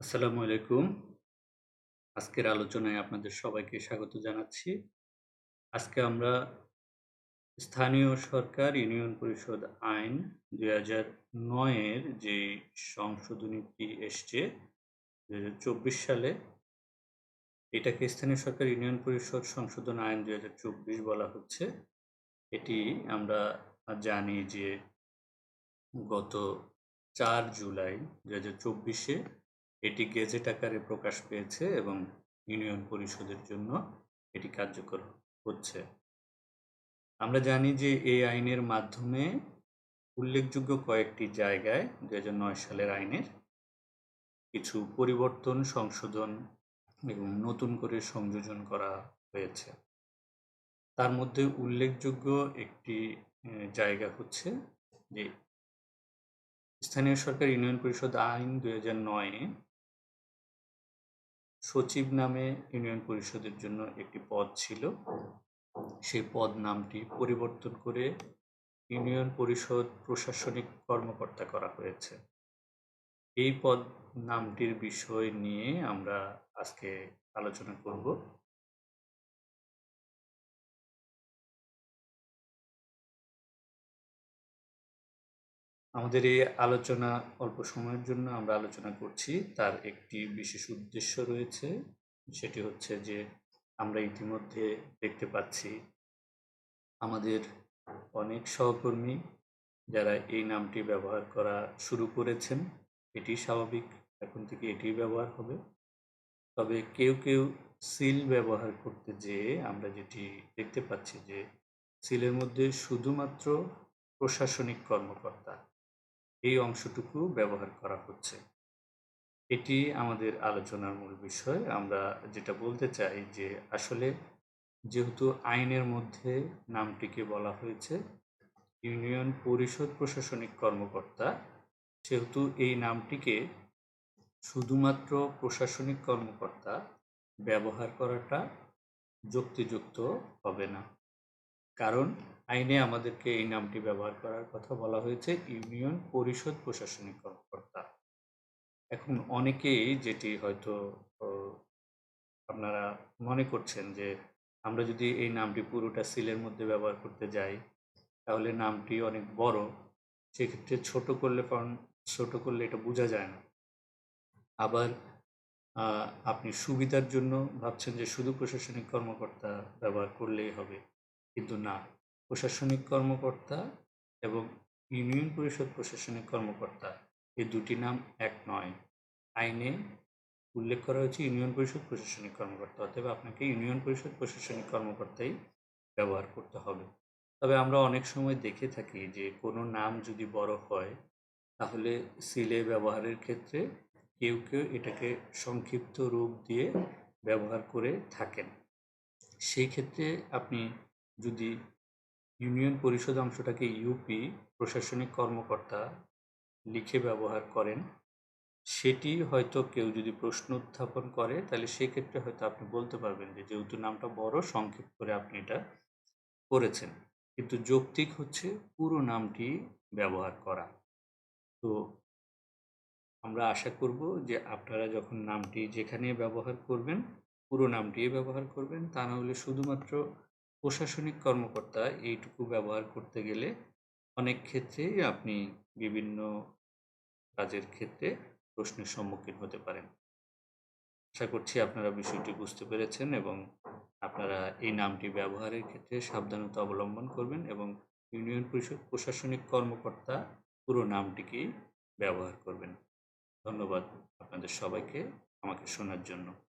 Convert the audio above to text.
আসসালামু আলাইকুম। আজকের আলোচনায় আপনাদের সবাইকে স্বাগত জানাচ্ছি। আজকে আমরা স্থানীয় সরকার ইউনিয়ন পরিষদ আইন দুই হাজার নয়ের যে সংশোধনীটি এসছে ২০২৪ সালে, এটাকে স্থানীয় সরকার ইউনিয়ন পরিষদ সংশোধন আইন ২০২৪ বলা হচ্ছে। এটি আমরা জানি যে গত চার জুলাই ২০২৪ এ এটি গেজেট আকারে প্রকাশ পেয়েছে এবং ইউনিয়ন পরিষদের জন্য এটি কার্যকর হচ্ছে। আমরা জানি যে এই আইনের মাধ্যমে উল্লেখযোগ্য কয়েকটি জায়গায় ২০০৯ সালের আইনের কিছু পরিবর্তন, সংশোধন এবং নতুন করে সংযোজন করা হয়েছে। তার মধ্যে উল্লেখযোগ্য একটি জায়গা হচ্ছে যে স্থানীয় সরকার ইউনিয়ন পরিষদ আইন ২০০৯ এ সচিব নামে ইউনিয়ন পরিষদের জন্য একটি পদ ছিল। সেই পদ নামটি পরিবর্তন করে ইউনিয়ন পরিষদ প্রশাসনিক কর্মকর্তা করা হয়েছে। এই পদ নামটির বিষয় নিয়ে আমরা আজকে আলোচনা করব। আমাদের এই আলোচনা অল্প সময়ের জন্য আমরা আলোচনা করছি। তার একটি বিশেষ উদ্দেশ্য রয়েছে, সেটি হচ্ছে যে আমরা ইতিমধ্যে দেখতে পাচ্ছি আমাদের অনেক সহকর্মী যারা এই নামটি ব্যবহার করা শুরু করেছেন। এটি স্বাভাবিক, এখন থেকে এটি ব্যবহার হবে। তবে কেউ কেউ সিল ব্যবহার করতে যেয়ে আমরা যেটি দেখতে পাচ্ছি যে সিলের মধ্যে শুধুমাত্র প্রশাসনিক কর্মকর্তা এই অংশটুকু ব্যবহার করা হচ্ছে। এটি আমাদের আলোচনার মূল বিষয়। আমরা যেটা বলতে চাই যে আসলে যেহেতু আইনের মধ্যে নামটিকে বলা হয়েছে, ইউনিয়ন পরিষদ প্রশাসনিক কর্মকর্তা, সেহেতু এই নামটিকে শুধুমাত্র প্রশাসনিক কর্মকর্তা ব্যবহার করাটা যুক্তিযুক্ত হবে না। কারণ আইনে আমাদেরকে এই নামটি ব্যবহার করার কথা বলা হয়েছে, ইউনিয়ন পরিষদ প্রশাসনিক কর্মকর্তা। এখন অনেকেই যেটি হয়তো আপনারা মনে করছেন যে আমরা যদি এই নামটি পুরোটা সিলের মধ্যে ব্যবহার করতে যাই, তাহলে নামটি অনেক বড়। সেক্ষেত্রে ছোট করলে কারণ ছোট করলে এটা বোঝা যায় না। আবার আপনি সুবিধার জন্য ভাবছেন যে শুধু প্রশাসনিক কর্মকর্তা ব্যবহার করলেই হবে। কিন্তু না। প্রশাসনিক কর্মকর্তা এবং ইউনিয়ন পরিষদ প্রশাসনিক কর্মকর্তা, এই দুটি নাম এক নয়। আইনে উল্লেখ করা হয়েছে ইউনিয়ন পরিষদ প্রশাসনিক কর্মকর্তা, অতএব আপনাকে ইউনিয়ন পরিষদ প্রশাসনিক কর্মকর্তাই ব্যবহার করতে হবে। তবে আমরা অনেক সময় দেখে থাকি যে, কোনো নাম যদি বড় হয়, তাহলে সিলে ব্যবহারের ক্ষেত্রে কেউ কেউ এটাকে সংক্ষিপ্ত রূপ দিয়ে ব্যবহার করে থাকেন। সেই ক্ষেত্রে আপনি যদি ইউনিয়ন পরিষদ অংশটাকে ইউপি প্রশাসনিক কর্মকর্তা লিখে ব্যবহার করেন, সেটি হয়তো কেউ যদি প্রশ্ন উত্থাপন করে, তাহলে সেক্ষেত্রে হয়তো আপনি বলতে পারবেন যে যেহেতু নামটা বড়, সংক্ষেপ করে আপনি এটা করেছেন। কিন্তু যৌক্তিক হচ্ছে পুরো নামটি ব্যবহার করা। তো আমরা আশা করব যে আপনারা যখন নামটি যেখানে ব্যবহার করবেন, পুরো নামটি ব্যবহার করবেন। তা না হলে শুধুমাত্র প্রশাসনিক কর্মকর্তা এইটুকু ব্যবহার করতে গেলে অনেক ক্ষেত্রেই আপনি বিভিন্ন কাজের ক্ষেত্রে প্রশ্নের সম্মুখীন হতে পারেন। আশা করছি আপনারা বিষয়টি বুঝতে পেরেছেন এবং আপনারা এই নামটি ব্যবহারের ক্ষেত্রে সাবধানতা অবলম্বন করবেন এবং ইউনিয়ন পরিষদ প্রশাসনিক কর্মকর্তা পুরো নামটিকেই ব্যবহার করবেন। ধন্যবাদ আপনাদের সবাইকে আমাকে শোনার জন্য।